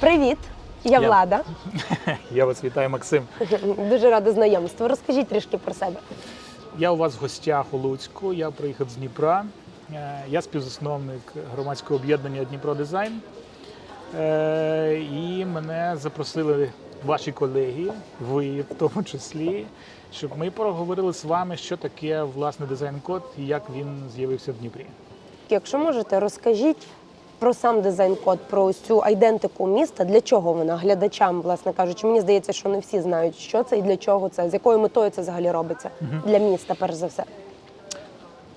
Привіт, я Я- Влада. Я вас вітаю, Максим. Дуже рада знайомству. Розкажіть трішки про себе. Я у вас в гостях у Луцьку. Я приїхав з Дніпра. Е, Я співзасновник громадського об'єднання Дніпро Дизайн. Е, І мене запросили ваші колеги, ви в тому числі, щоб ми поговорили з вами, що таке власне дизайн-код і як він з'явився в Дніпрі. Якщо можете, розкажіть про сам дизайн-код, про ось цю айдентику міста. Для чого вона глядачам, власне кажучи, мені здається, що не всі знають, що це і для чого це, з якою метою це взагалі робиться для міста, перш за все.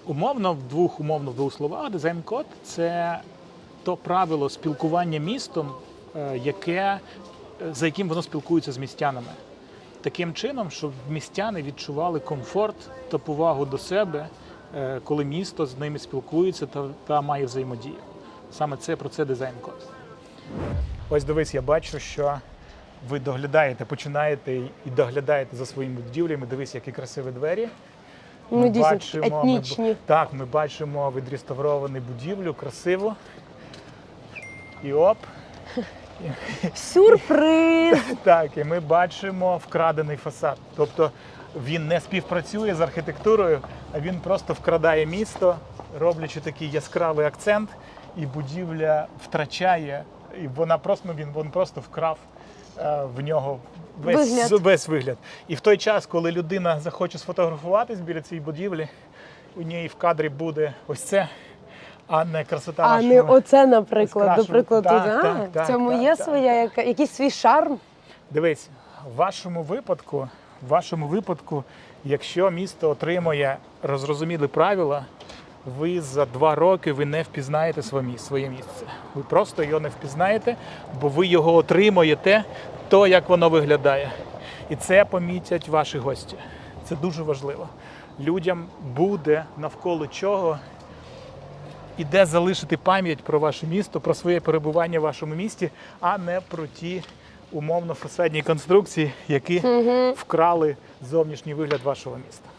Умовно, в двох умовно в двох словах, дизайн-код це то правило спілкування містом, е, яке, е, за яким воно спілкується з містянами. Таким чином, щоб містяни відчували комфорт та повагу до себе, коли місто з ними спілкується та, та має взаємодію. Саме це про це дизайн-код. Ось дивись, я бачу, що ви доглядаєте, починаєте і доглядаєте за своїми будівлями. Дивись, які красиві двері. Ну, Ми дійсно, бачимо, ми так, ми бачимо відреставровану будівлю, красиво. І оп. Сюрприз! Так, і ми бачимо вкрадений фасад. Тобто він не співпрацює з архітектурою, а він просто вкрадає місто, роблячи такий яскравий акцент, і будівля втрачає, і вона просто він, він просто вкрав е, в нього весь Вигляд. весь вигляд. І в той час, коли людина захоче сфотографуватись біля цієї будівлі, у неї в кадрі буде ось це, а не красота А нашого не оце, наприклад, до прикладу. Так, да? так, так, в цьому так, є так. своя яка, якийсь свій шарм. Дивись, в вашому випадку, в вашому випадку, якщо місто отримує розрозумілі правила, ви за два роки ви не впізнаєте своє місце. Ви просто його не впізнаєте, бо ви його отримуєте, то як воно виглядає. І це помітять ваші гості. Це дуже важливо. Людям буде навколо чого і де залишити пам'ять про ваше місто, про своє перебування в вашому місті, а не про ті умовно фасадні конструкції, які вкрали зовнішній вигляд вашого міста.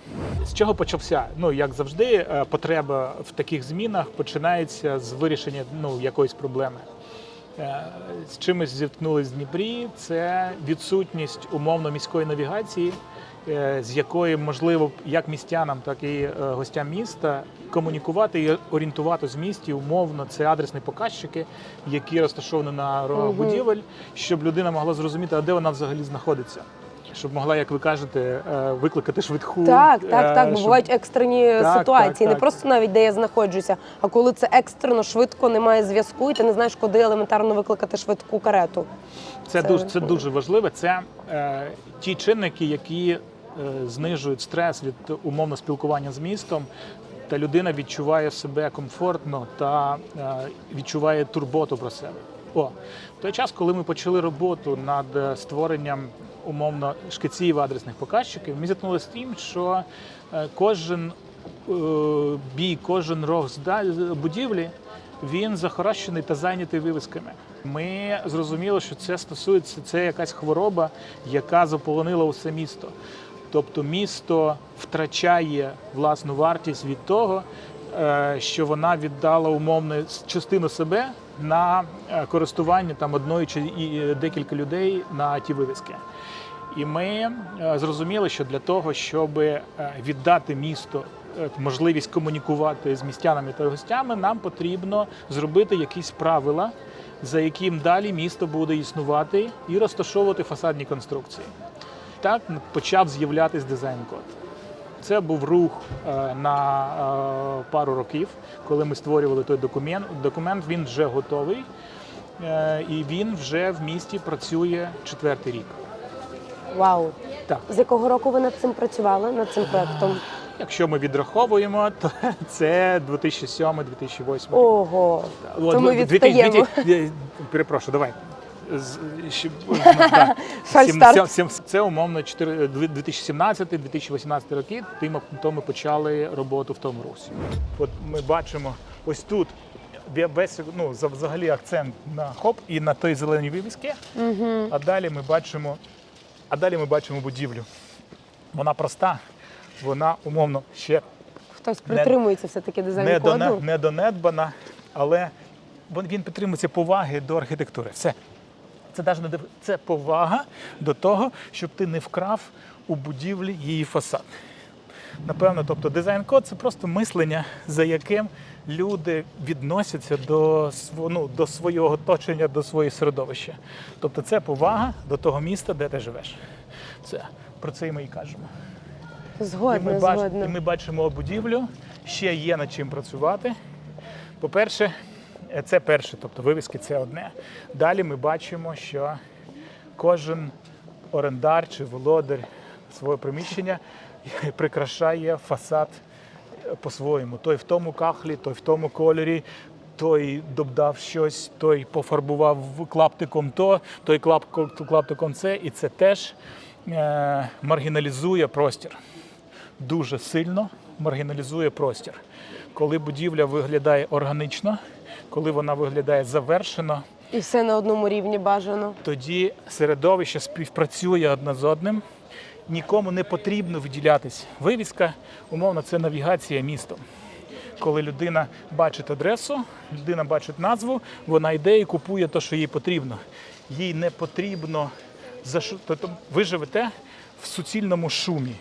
З чого почався? Ну як завжди, е, потреба в таких змінах починається з вирішення ну, якоїсь проблеми. Е, З чимось зіткнулись в Дніпрі. Це відсутність умовно міської навігації, е, з якої можливо як містянам, так і гостям міста комунікувати і орієнтуватись в місті. Умовно, це адресні показчики, які розташовані на рогах будівель, щоб людина могла зрозуміти, а де вона взагалі знаходиться. Щоб могла, як ви кажете, е, викликати швидку. Так, е, так, так. Бо щоб- бувають екстрені Так, ситуації, так, не так. просто навіть де я знаходжуся, а коли це екстрено, швидко немає зв'язку, і ти не знаєш, куди елементарно викликати швидку карету. Це, Це- дуже це дуже важливо. Це е, ті чинники, які е, знижують стрес від умовно спілкування з містом, та людина відчуває себе комфортно та е, відчуває турботу про себе. О, в той час, коли ми почали роботу над е, створенням умовно шкиців адресних показчиків, ми зіткнулися з тим, що е, кожен бій, кожен рог будівлі він захаращений та зайнятий вивісками. Ми зрозуміли, що це стосується це якась хвороба, яка заполонила усе місто. Тобто місто втрачає власну вартість від того, е, що вона віддала умовно частину себе на е, користування там одної чи декілька людей на ті вивіски. І ми е, зрозуміли, що для того, щоб віддати місто можливість комунікувати з містянами та гостями, нам потрібно зробити якісь правила, за яким далі місто буде існувати і розташовувати фасадні конструкції. Так почав з'являтись дизайн-код. Це був рух е, на е, пару років, коли ми створювали той документ. Документ він вже готовий, е, і він вже в місті працює четвертий рік. Вау! Так. З якого року ви над цим працювали, над цим проектом? Якщо ми відраховуємо, то це 2007-2008 рік. Ого! То ми відстаємо. Перепрошую, давай. Ще- Фальстарт. Це умовно 2017-2018 роки. Тим то ми почали роботу в тому русі. От ми бачимо ось тут весь ну, за- взагалі акцент на хоп і на той зеленій вивіски. Угу. А далі ми бачимо, а далі ми бачимо будівлю. Вона проста, вона умовно ще Хтось Не- притримується все-таки не, дизайн-коду. не донедбана, але він підтримується поваги до архітектури. Все. Це навіть не це повага до того, щоб ти не вкрав у будівлі її фасад. Напевно, тобто дизайн-код це просто мислення, за яким люди відносяться до, ну, до свого оточення, до своєї середовища. Тобто це повага до того міста, де ти живеш. Це про це і ми і кажемо. І ми, бач, згодна. і ми бачимо будівлю, ще є над чим працювати. По-перше, це перше, тобто вивіски це одне. Далі ми бачимо, що кожен орендар чи володар свого приміщення прикрашає фасад е, по-своєму. Той в тому кахлі, той в тому кольорі. Той додав щось, той пофарбував клаптиком то, той клаптиком це, і це теж е, маргіналізує простір дуже сильно маргіналізує простір. Коли будівля виглядає органічно, коли вона виглядає завершено, І все на одному рівні бажано. тоді середовище співпрацює одне з одним. Нікому не потрібно виділятись. Вивіска, умовно, це навігація містом. Коли людина бачить адресу, людина бачить назву, вона йде і купує те, що їй потрібно. Їй не потрібно тобто ви живете в суцільному шумі.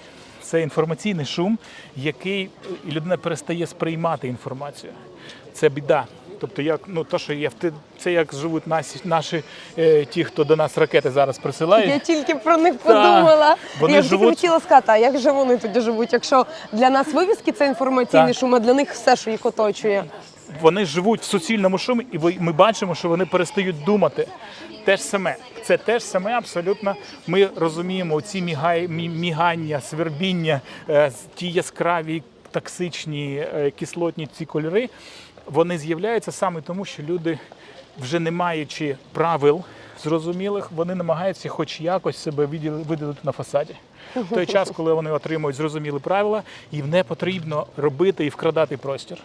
Це інформаційний шум, який людина перестає сприймати інформацію. Це біда. Тобто, як ну то, що є в це як живуть наші, наші е, ті, хто до нас ракети зараз присилають. Я тільки про них подумала. Вони я ж тільки живуть- хотіла сказати, а як же вони тоді живуть? Якщо для нас вивіски це інформаційний Так. шум, а для них все, що їх оточує. вони живуть в суцільному шумі, і ми бачимо, що вони перестають думати. Те ж саме. Це те ж саме абсолютно. Ми розуміємо ці мігай, мігання, свербіння, е, ті яскраві токсичні е, кислотні ці кольори. Вони з'являються саме тому, що люди, вже не маючи правил зрозумілих, вони намагаються хоч якось себе виділити на фасаді. В той час, коли вони отримують зрозумілі правила, їм не потрібно робити і вкрадати простір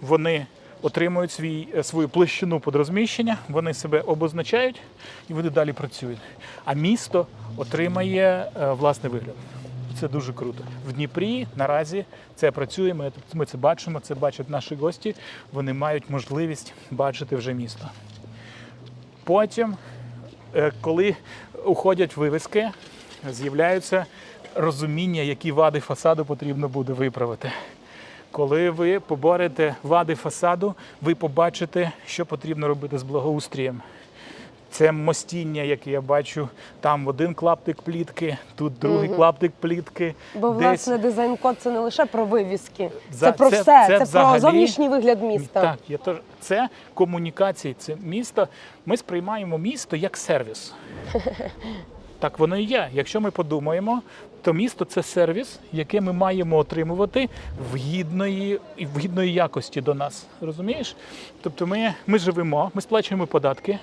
вони отримують свій, е, свою площину під розміщення, вони себе обозначають і вони далі працюють. А місто отримає е, власний вигляд. Це дуже круто. В Дніпрі наразі це працює. Ми, ми це бачимо, це бачать наші гості. Вони мають можливість бачити вже місто. Потім, е, коли уходять вивіски, з'являються розуміння, які вади фасаду потрібно буде виправити. Коли ви поборете вади фасаду, ви побачите, що потрібно робити з благоустрієм. Це мостіння, яке я бачу, там один клаптик плітки, тут другий клаптик плітки. Бо десь- власне дизайн-код це не лише про вивіски, За- це про це- все. це Це, про взагалі- зовнішній вигляд міста. Так, я теж це комунікації, це місто. Ми сприймаємо місто як сервіс. Так воно і є. Якщо ми подумаємо, то місто це сервіс, який ми маємо отримувати в гідної, в гідної якості до нас. Розумієш? Тобто ми, ми живемо, ми сплачуємо податки.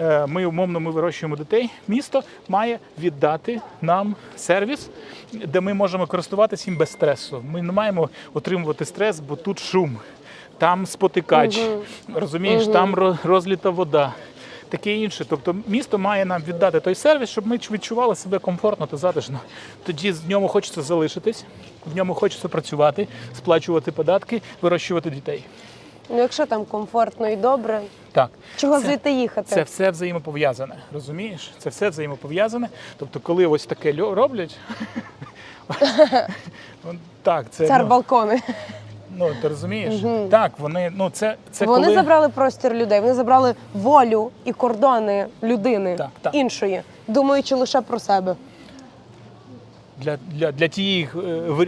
Е, Ми умовно ми вирощуємо дітей. Місто має віддати нам сервіс, де ми можемо користуватися їм без стресу. Ми не маємо отримувати стрес, бо тут шум, там спотикач, розумієш, там розліта вода. Таке інше. Тобто місто має нам віддати той сервіс, щоб ми відчували себе комфортно та затишно. Тоді в ньому хочеться залишитись, в ньому хочеться працювати, сплачувати податки, вирощувати дітей. Ну, якщо там комфортно і добре, Так. чого Це- звідти їхати? Це все взаємопов'язане, розумієш? Це все взаємопов'язане. Тобто, коли ось таке роблять, так, це Цар ну, балкони. ну, ти розумієш? Так, вони ну це, це вони коли забрали простір людей, вони забрали волю і кордони людини Так, так. іншої, думаючи лише про себе. Для, для, для тієї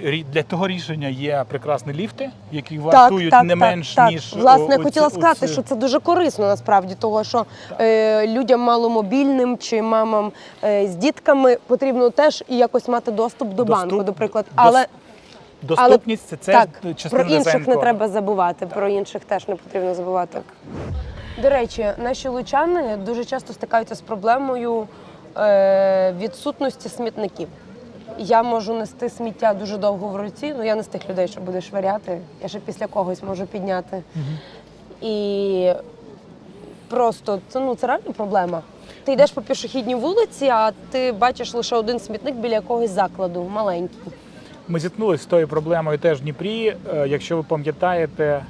е, для того рішення є прекрасні ліфти, які вартують не менш так. ніж власне. о- хотіла сказати, оці- що це дуже корисно насправді, того що е, людям маломобільним чи мамам е, з дітками потрібно теж і якось мати доступ до Доступ- банку, до прикладу. дос- Але доступність це, це так, частина про інших не треба забувати. Про інших теж не потрібно забувати. До речі, наші лучани дуже часто стикаються з проблемою е, відсутності смітників. Я можу нести сміття дуже довго в руці. Ну я не з тих людей, що буде швиряти. Я ще після когось можу підняти. І просто це ну це реальна проблема. Ти йдеш по пішохідній вулиці, а ти бачиш лише один смітник біля якогось закладу, маленький. Ми зіткнулися з тою проблемою теж в Дніпрі. Е, Якщо ви пам'ятаєте,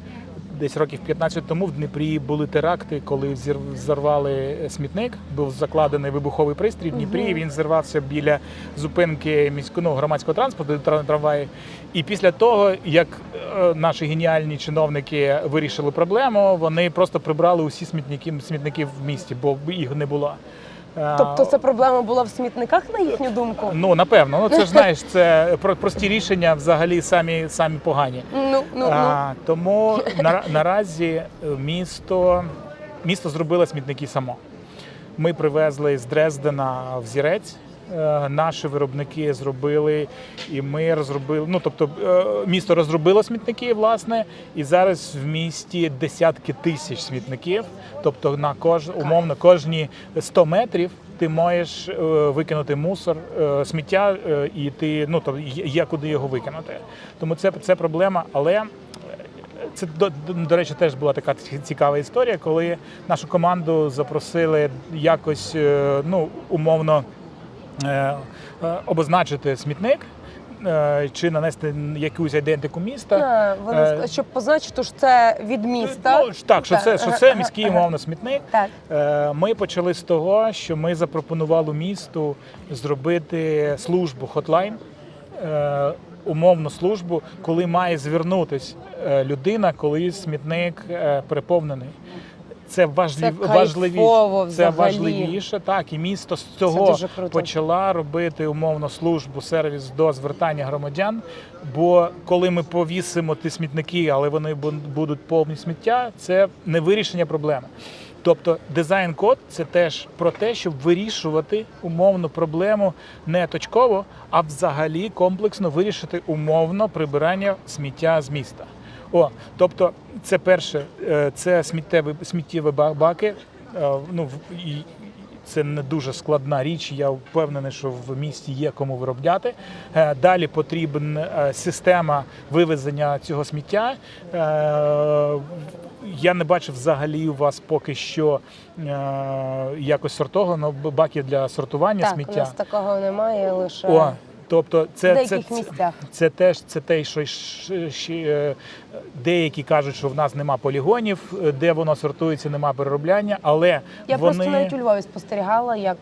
десь років 15 тому в Дніпрі були теракти, коли взір- взорвали смітник. Був закладений вибуховий пристрій в Дніпрі. і Він зірвався біля зупинки міського ну, громадського транспорту тра- трамваї. І після того, як е, наші геніальні чиновники вирішили проблему, вони просто прибрали усі смітники смітники в місті, бо їх не було. Е, Тобто це проблема була в смітниках, на їхню думку? Ну напевно, ну це ж знаєш, це прості рішення взагалі самі самі погані. Ну, ну, ну. Тому на, наразі е, місто, місто зробило смітники само. Ми привезли з Дрездена взірець. Е, Наші виробники зробили, і ми розробили. Ну тобто, е, місто розробило смітники, власне, і зараз в місті десятки тисяч смітників. Тобто, на кож умовно кожні 100 метрів ти можеш е, викинути мусор, сміття, і ти ну тобто є куди його викинути. Тому це, це проблема, але це до, до, речі, теж була така цікава історія, коли нашу команду запросили якось ну умовно обозначити смітник. е, Чи нанести якусь ідентику міста, вони Е, щоб позначити, що це від міста. Ну, так, що це, що це міський умовно смітник. Так. Е, Ми почали з того, що ми запропонували місту зробити службу хотлайн, е, умовну службу, коли має звернутись е, людина, коли смітник е, переповнений. Це важлив, Це важливіше. Це важливіше, так і місто з цього почала робити умовно службу, сервіс до звертання громадян. Бо коли ми повісимо ті смітники, але вони будуть повні сміття, це не вирішення проблеми. Тобто дизайн-код це теж про те, щоб вирішувати умовно проблему не точково, а взагалі комплексно вирішити умовно прибирання сміття з міста. О, тобто, це перше, е, це сміттєві сміттєві баки. Е, Ну і це не дуже складна річ. Я впевнений, що в місті є кому виробляти. Е, Далі потрібна система вивезення цього сміття. Я не бачив взагалі у вас поки що е, якось сортовано баків для сортування Так, у нас такого немає лише О, тобто в це, деяких це, місцях. це теж це те, що ще, е, деякі кажуть, що в нас нема полігонів, е, де воно сортується, нема переробляння, але Я вони просто навіть у Львові спостерігала, як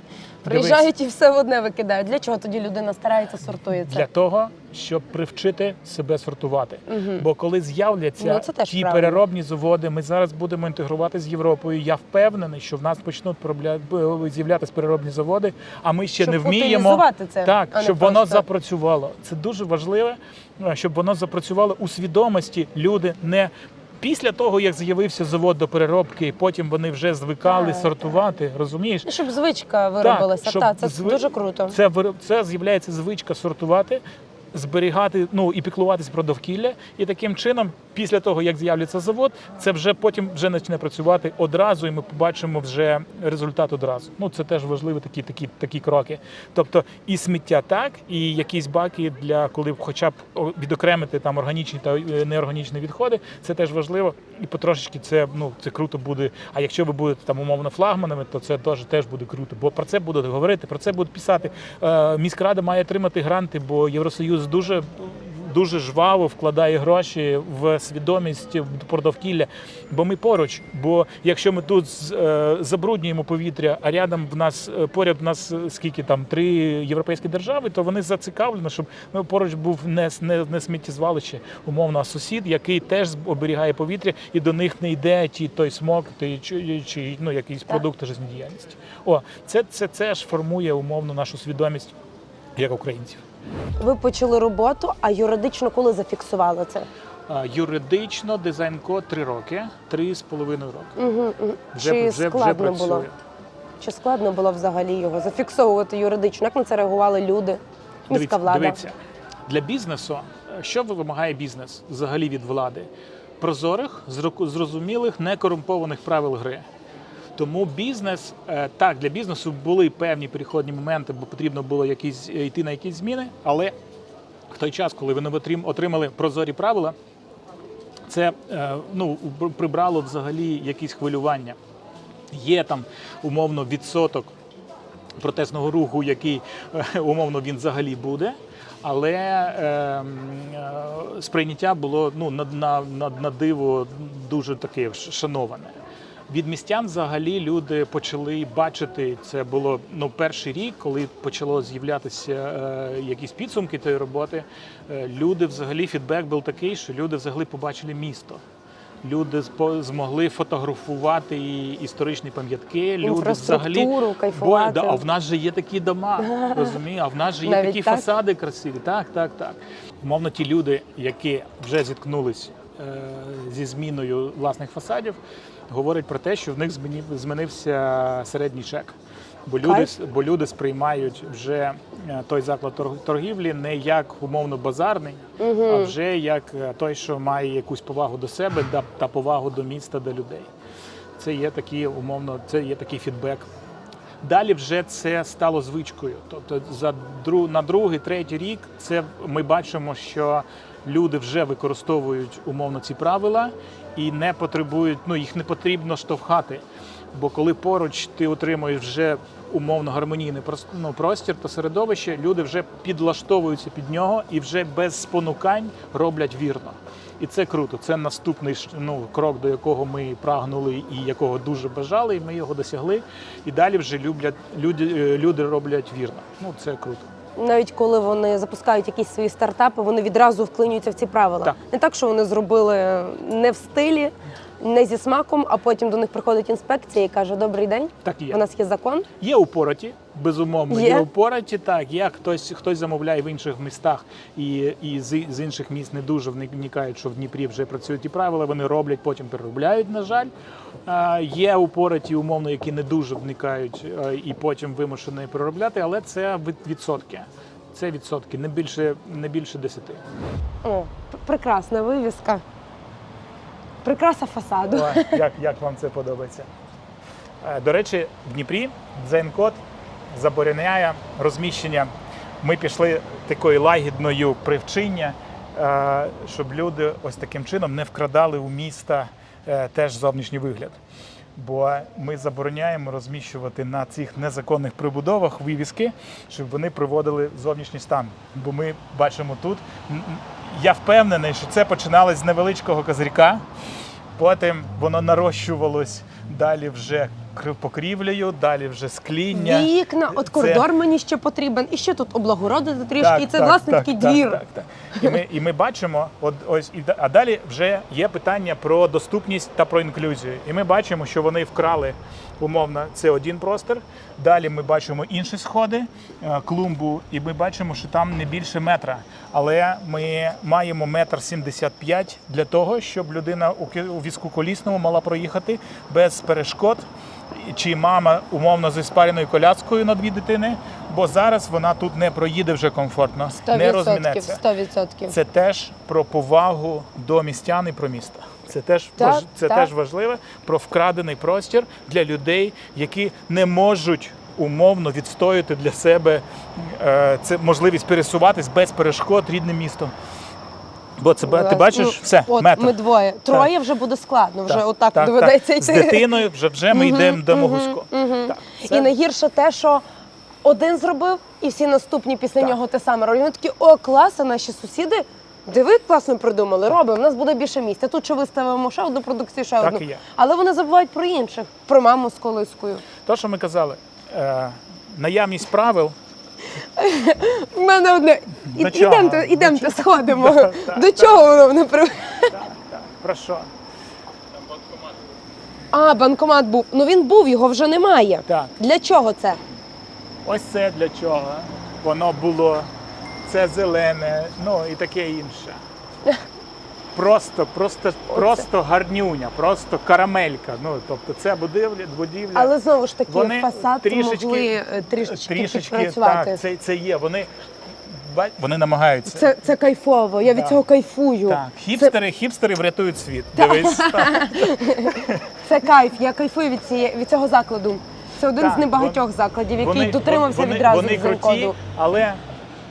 приїжджають і все в одне викидають. Для чого тоді людина старається, сортується? для того, щоб привчити себе сортувати. Мгм. Бо коли з'являться Ну, ті правильно. переробні заводи, ми зараз будемо інтегрувати з Європою. Я впевнений, що в нас почнуть з'являтися переробні заводи, а ми ще Щоб не вміємо це, так, а щоб воно просто- запрацювало. Це дуже важливо, е, щоб воно запрацювало у свідомості. Люди не після того, як з'явився завод до переробки, потім вони вже звикали Так, сортувати. Розумієш? Ну, Щоб звичка виробилася. щоб Так, це зви- дуже круто. Це це з'являється звичка сортувати. Зберігати, ну і піклуватись про довкілля, і таким чином, після того як з'являться завод, це вже потім вже почне працювати одразу, і ми побачимо вже результат одразу. Ну це теж важливі такі, такі, такі кроки. Тобто і сміття так, і якісь баки для коли б хоча б відокремити там органічні та е, неорганічні відходи, це теж важливо. І потрошечки це ну це круто буде. А якщо ви будете там умовно флагманами, то це теж теж буде круто. Бо про це будуть говорити, про це будуть писати. Е, міськрада має отримати гранти, бо Євросоюз дуже. Дуже жваво вкладає гроші в свідомість про довкілля, бо ми поруч. Бо якщо ми тут е, забруднюємо повітря, а рядом в нас е, поряд в нас е, скільки там три європейські держави, то вони зацікавлені, щоб ну, поруч був не, не, не сміттєзвалище, умовно, а сусід, який теж оберігає повітря, і до них не йде ті той смок, той чи, чи ну якісь продукти життєдіяльності. О, це, це, це ж формує умовно нашу свідомість як українців. Ви почали роботу, а юридично коли зафіксували це? Юридично дизайн-код три роки, три з половиною роки. Угу, угу. Вже, Чи вже, вже складно працює. було? Чи складно було взагалі його зафіксовувати юридично? Як на це реагували люди? Міська Дивіться, влада? дивіться, для бізнесу, е, що вимагає бізнес взагалі від влади? Прозорих, зрозумілих, некорумпованих правил гри. Тому бізнес е, так для бізнесу були певні переходні моменти, бо потрібно було якісь е, йти на якісь зміни. Але в той час, коли вони отримали прозорі правила, це е, ну прибрало взагалі якісь хвилювання. Є там умовно відсоток протестного руху, який е, умовно він взагалі буде. але ем, е, сприйняття було ну, на, на, на диво дуже таке шановане. Від містян взагалі люди почали бачити це було ну перший рік, коли почало з'являтися е, якісь підсумки тієї роботи. Е, люди взагалі фідбек був такий, що люди взагалі побачили місто. Люди змогли фотографувати і історичні пам'ятки. Люди взагалі кайфувати. Бо, да, а в нас же є такі дома, розумієш? А в нас же є Навіть такі так? фасади красиві. Так, так, так. Умовно, ті люди, які вже зіткнулись зі зміною власних фасадів, говорять про те, що в них змінився середній чек. Бо люди, бо люди сприймають вже е, той заклад торгівлі не як умовно базарний, а вже як е, той, що має якусь повагу до себе та повагу до міста, до людей. Це є такі умовно, це є такий фідбек. Далі вже це стало звичкою. Тобто за дру, на другий, третій рік це ми бачимо, що люди вже використовують умовно ці правила і не потребують, ну їх не потрібно штовхати. Бо коли поруч ти отримуєш вже умовно гармонійний ну, простір та середовище, люди вже підлаштовуються під нього і вже без спонукань роблять вірно. І це круто. Це наступний ну, крок, до якого ми прагнули і якого дуже бажали, і ми його досягли. І далі вже люблять люди, е, люди роблять вірно. Ну це круто. Навіть коли вони запускають якісь свої стартапи, вони відразу вклинюються в ці правила. Так. Не так, що вони зробили не в стилі, не зі смаком, а потім до них приходить інспекція і каже: Добрий день, Так і є. у нас є закон. Є упороті, безумовно. Є? Є, упороті, так. Є хтось, хтось замовляє в інших містах і, і з, з інших міст не дуже вникають, що в Дніпрі вже працюють ті правила. Вони роблять, потім переробляють, на жаль. А, є упороті, умовно, які не дуже вникають а, і потім вимушені переробляти, але це відсотки. Це відсотки, не більше, не більше десяти. О, прекрасна вивіска. Прикраса фасаду. Ой, як, як вам це подобається? Е, До речі, в Дніпрі Дзейн-код забороняє розміщення. Ми пішли такою лагідною привчиння, е, щоб люди ось таким чином не вкрадали у міста е, теж зовнішній вигляд. Бо ми забороняємо розміщувати на цих незаконних прибудовах вивіски, щоб вони приводили зовнішній стан. Бо ми бачимо тут. Я впевнений, що це починалось з невеличкого козирька. Потім воно нарощувалось далі вже покрівлею, далі вже скління. Вікна, от Це- мені ще потрібен. І ще тут облагородити трішки. і це власне такий двір. Так, так, І, ми, і ми бачимо, от ось і а далі вже є питання про доступність та про інклюзію. І ми бачимо, що вони вкрали умовно це один простір. Далі ми бачимо інші сходи, е, клумбу, і ми бачимо, що там не більше метра. Але ми маємо метр сімдесят п'ять для того, щоб людина у візку колісному мала проїхати без перешкод. Чи мама умовно зі спареною коляскою на дві дитини, бо зараз вона тут не проїде вже комфортно, не розмінеться. 100%. Це теж про повагу до містян і про місто. Це теж Так, важ- це так. теж важливе про вкрадений простір для людей, які не можуть умовно відстояти для себе е, це можливість пересуватись без перешкод рідним містом. Бо це ти бачиш Ну, все, От метр. ми двоє. Троє вже буде складно. Вже Так, отак так, доведеться так. З йти. дитиною вже, вже ми йдемо до Могусько. Так, І найгірше те, що один зробив, і всі наступні після Так. нього те саме роблять. Вони такі, о, клас, а наші сусіди. Диви, класно придумали, робимо, у нас буде більше місця. Тут що виставимо ще одну продукцію, ще Так одну. і є. Але вони забувають про інших, про маму з колискою. То, що ми казали, е, наявність правил У мене одне. І- До чого? Ідемте, ідемте, сходимо. Так, До так. чого воно мене привело? так, про що? А, банкомат був. Ну він був, його вже немає. Так. Для чого це? Ось це для чого воно було, це зелене, ну і таке інше. Просто, просто, просто гарнюня, просто карамелька. Ну, тобто це будівля, будівля. Але знову ж таки, Вони фасад трішечки- могли е, трішечки, трішечки підпрацювати. так, це, це є. Вони, вони намагаються. Це, це кайфово, я від цього кайфую. Так, хіпстери, хіпстери врятують світ. Так. Дивись. Так. Це кайф, я кайфую від, цієї, від цього закладу. Це один Так, з небагатьох закладів, який Вони- дотримався вони, відразу Вони круті, але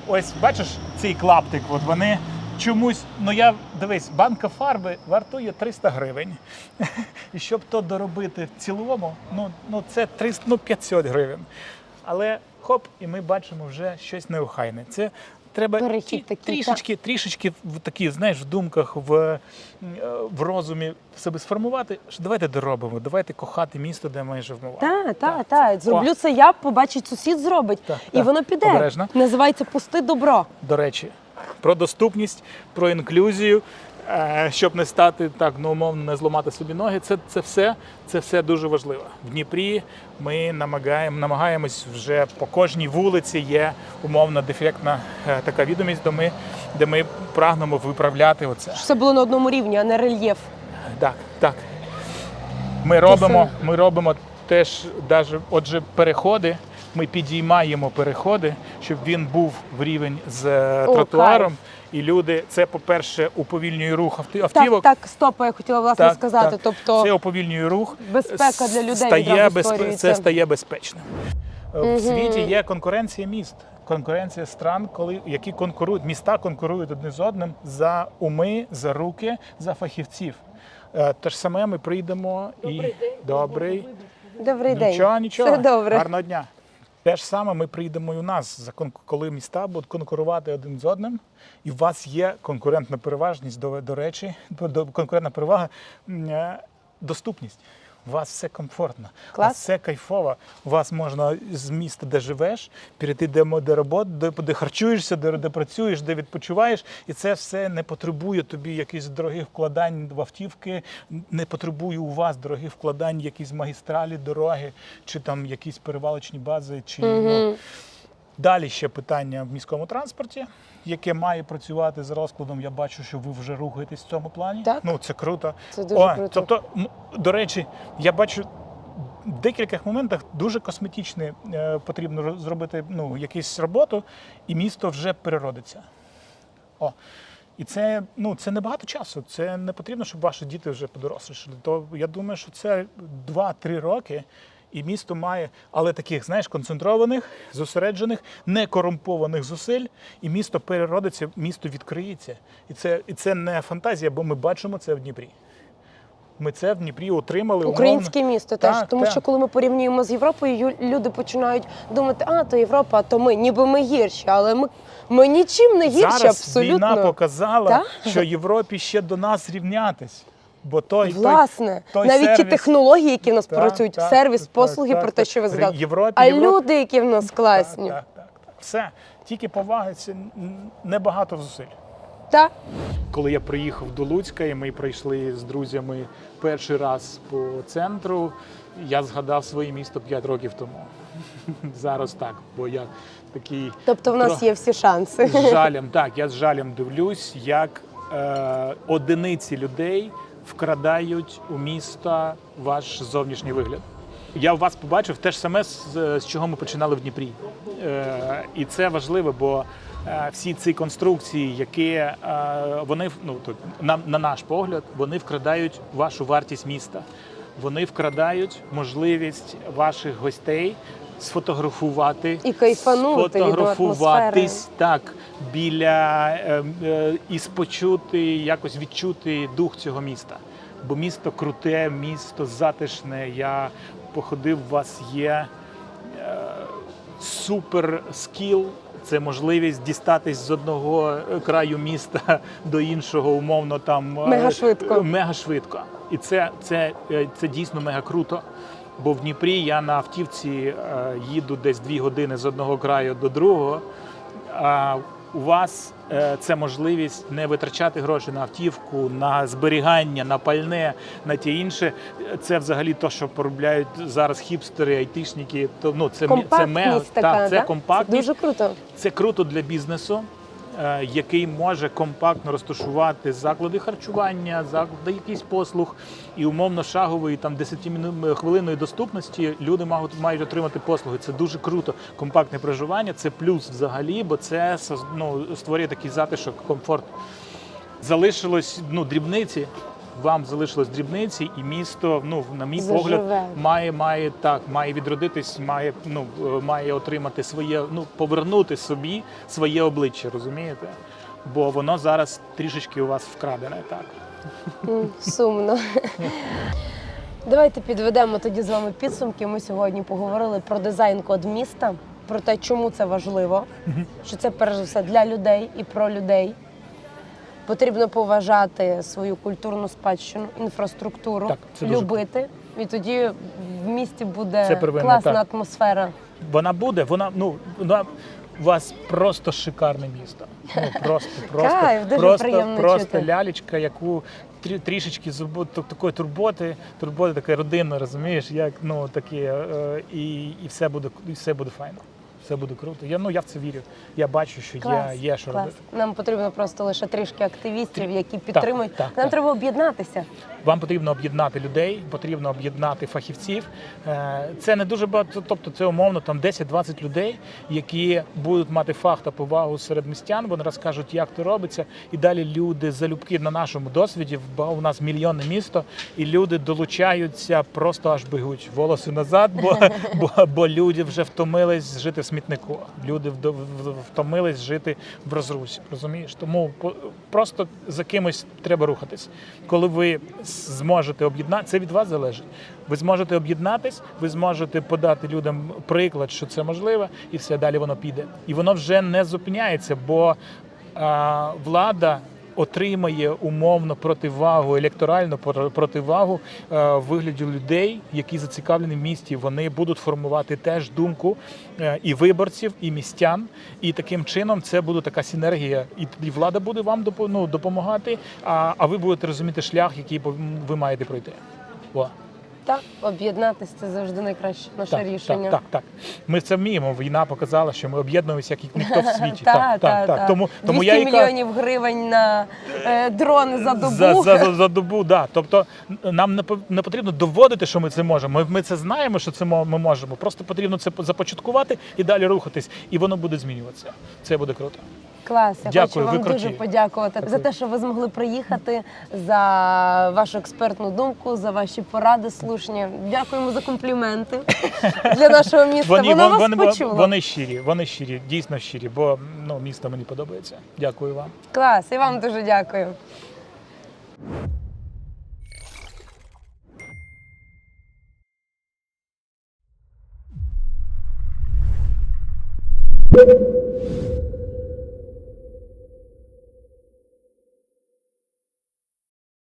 ось бачиш цей клаптик, от вони чомусь, ну я дивись, банка фарби вартує 300 гривень. І щоб то доробити в цілому, ну, ну це 300, ну, 500 гривень. Але хоп, і ми бачимо вже щось неохайне. Це треба Перехід ті- такий, трішечки, трішечки в такі, знаєш, в думках, в, е, в розумі себе сформувати. що Давайте доробимо, давайте кохати місто, де ми живемо. Та, та, Так. та. Зроблю це я, побачить сусід зробить. Так, і так. воно піде. Обережно. Називається пусти добро. До речі, про доступність, про інклюзію, е, щоб не стати так, ну умовно, не зламати собі ноги. Це, це все, це все дуже важливо. В Дніпрі ми намагаємо, намагаємось вже по кожній вулиці є умовно дефектна е, така відомість, де ми, де ми прагнемо виправляти оце. Щоб все було на одному рівні, а не рельєф. Так, так. Ми робимо, ми робимо теж, даже, отже, переходи. Ми підіймаємо переходи, щоб він був в рівень з е, О, тротуаром. І люди, це, по-перше, уповільнює рух авти- Так, автівок. так, стоп, я хотіла власне Так, сказати. так. Тобто Це уповільнює рух. безпека для людей стає безпе- Це стає безпечним. Е, В світі є конкуренція міст, конкуренція стран, коли які конкурують, міста конкурують одне з одним за уми, за руки, за фахівців. Е, Те ж саме ми прийдемо і добрий. Добрий день. Нічого, нічого. Все добре. Гарного дня. Те ж саме ми прийдемо і у нас, коли міста будуть конкурувати один з одним, і у вас є конкурентна переважність, до, до речі, конкурентна перевага, е, доступність. У вас все комфортно, у Клас. вас все кайфово. У вас можна з міста, де живеш, перейти де, де роботи, де, де харчуєшся, де, де працюєш, де відпочиваєш, і це все не потребує тобі якихось дорогих вкладань в автівки, не потребує у вас дорогих вкладань, якісь магістралі, дороги, чи там якісь перевалочні бази, чи ну, Далі ще питання в міському транспорті, яке має працювати за розкладом. Я бачу, що ви вже рухаєтесь в цьому плані. Так. Ну це круто. Це дуже круто. Тобто, до речі, я бачу. В декількох моментах дуже косметичні е, потрібно зробити ну, якусь роботу, і місто вже переродиться. О. І це, ну, це не багато часу. Це не потрібно, щоб ваші діти вже подорослішали. То я думаю, що це 2-3 роки, і місто має, але таких, знаєш, концентрованих, зосереджених, не корумпованих зусиль, і місто переродиться, місто відкриється. І це, і це не фантазія, бо ми бачимо це в Дніпрі. Ми це в Дніпрі отримали. умовно. Українське місто теж, Так, тому так. що коли ми порівнюємо з Європою, люди починають думати, а то Європа, а то ми, ніби ми гірші, але ми, ми нічим не гірші, Зараз абсолютно. війна показала, Так? що Європі ще до нас рівнятись. Бо той, той, Власне, той навіть ті технології, які в нас Так, працюють, так, сервіс, так, послуги, так, про те, що ви. Європі- а Європі- люди, які в нас класні. Так, так, так, так. Все. Тільки поваги, це небагато зусиль. Так? Коли я приїхав до Луцька, і ми прийшли з друзями перший раз по центру, я згадав своє місто 5 років тому. Зараз так, бо я такий Тобто в нас Трохи. є всі шанси. з жалем, так, я з жалем дивлюсь, як е, одиниці людей вкрадають у міста ваш зовнішній вигляд. Я у вас побачив те ж саме, з, чого ми починали в Дніпрі. Е, і це важливо, бо е, всі ці конструкції, які е, вони ну, тут, на, на наш погляд, вони вкрадають вашу вартість міста. Вони вкрадають можливість ваших гостей сфотографувати І кайфанути сфотографуватись так біля е, е, і спочути, якось відчути дух цього міста. Бо місто круте, місто затишне. Я походив, у вас є е, супер скіл. Це можливість дістатись з одного е, краю міста до іншого, умовно там е, Мега швидко. е, Мега швидко. І це, це, це дійсно мега круто. Бо в Дніпрі я на автівці е, їду десь дві години з одного краю до другого. А у вас е, це можливість не витрачати гроші на автівку, на зберігання, на пальне, на ті інше. Це взагалі те, що поробляють зараз хіпстери, айтишники. То ну це мі- це мега така, так, це да? компактність. Це дуже круто. Це круто для бізнесу, який може компактно розташувати заклади харчування, заклади якісь послуг і умовно шагової там 10 хвилинної доступності люди мають отримати послуги. Це дуже круто. Компактне проживання це плюс взагалі, бо це ну, створює такий затишок, комфорт. Залишилось ну, дрібниці. Вам залишилось дрібниці, і місто, ну на мій Заживе. погляд, має, має так, має відродитись, має ну е, має отримати своє, ну повернути собі своє обличчя, розумієте? Бо воно зараз трішечки у вас вкрадене, так. Сумно. Давайте підведемо тоді з вами підсумки. Ми сьогодні поговорили про дизайн-код міста. про те, чому це важливо, що це перш за все для людей і про людей. Потрібно поважати свою культурну спадщину, інфраструктуру, Так, це дуже любити. І тоді в місті буде Це первинне, класна так. атмосфера. Вона буде, вона ну вона у вас просто шикарне місто. Ну просто, просто, Кайф, дуже просто, приємно просто чути. лялечка, яку трі- трішечки забу- так- такої турботи, турботи таке родинна, розумієш, як ну таке, е, і, і все буде і все буде файно. Все буде круто. Я ну я в це вірю. Я бачу, що Клас, є, є що клас. робити. Нам потрібно просто лише трішки активістів, які підтримують. так, Нам так. треба об'єднатися. Вам потрібно об'єднати людей, потрібно об'єднати фахівців. Е, Це не дуже багато, тобто це умовно там 10-20 людей, які будуть мати фах та повагу серед містян. Вони розкажуть, як це робиться, і далі люди залюбки на нашому досвіді. бо у нас мільйонне місто, і люди долучаються, просто аж бігуть волоси назад, бо, бо, бо люди вже втомились жити в смітнику. Люди втомились жити в розрусі. Розумієш? Тому просто за кимось треба рухатись. Коли ви зможете об'єднати, це від вас залежить. Ви зможете об'єднатись, ви зможете подати людям приклад, що це можливо, і все далі воно піде. І воно вже не зупиняється, бо а, влада. Отримає умовно противагу, електоральну про- противагу е, в вигляді людей, які зацікавлені в місті. Вони будуть формувати теж думку е, і виборців, і містян. І таким чином це буде така синергія. І тоді влада буде вам ну, допомагати, а, ви будете розуміти шлях, який ви маєте пройти. Так, об'єднатися це завжди найкраще наше Так, рішення. Так, так, так. Ми це вміємо. Війна показала, що ми об'єднуємося як ніхто в світі. Та, так, та, так, так. Тому, тому 200 я мільйонів гривень на е, дрони за добу. за, за, за, за добу, да. Тобто нам не, не потрібно доводити, що ми це можемо. Ми, ми це знаємо, що це ми можемо. Просто потрібно це по- започаткувати і далі рухатись, і воно буде змінюватися. Це буде круто. Клас, я Дякую, хочу ви вам дуже подякувати Дякую. за те, що ви змогли приїхати, за вашу експертну думку, за ваші поради слушні. Дякуємо за компліменти для нашого міста. Вони, Воно вон- вас вони, почуло. вони щирі, вони щирі, дійсно щирі, бо ну, місто мені подобається. Дякую вам. Клас, і вам дуже дякую.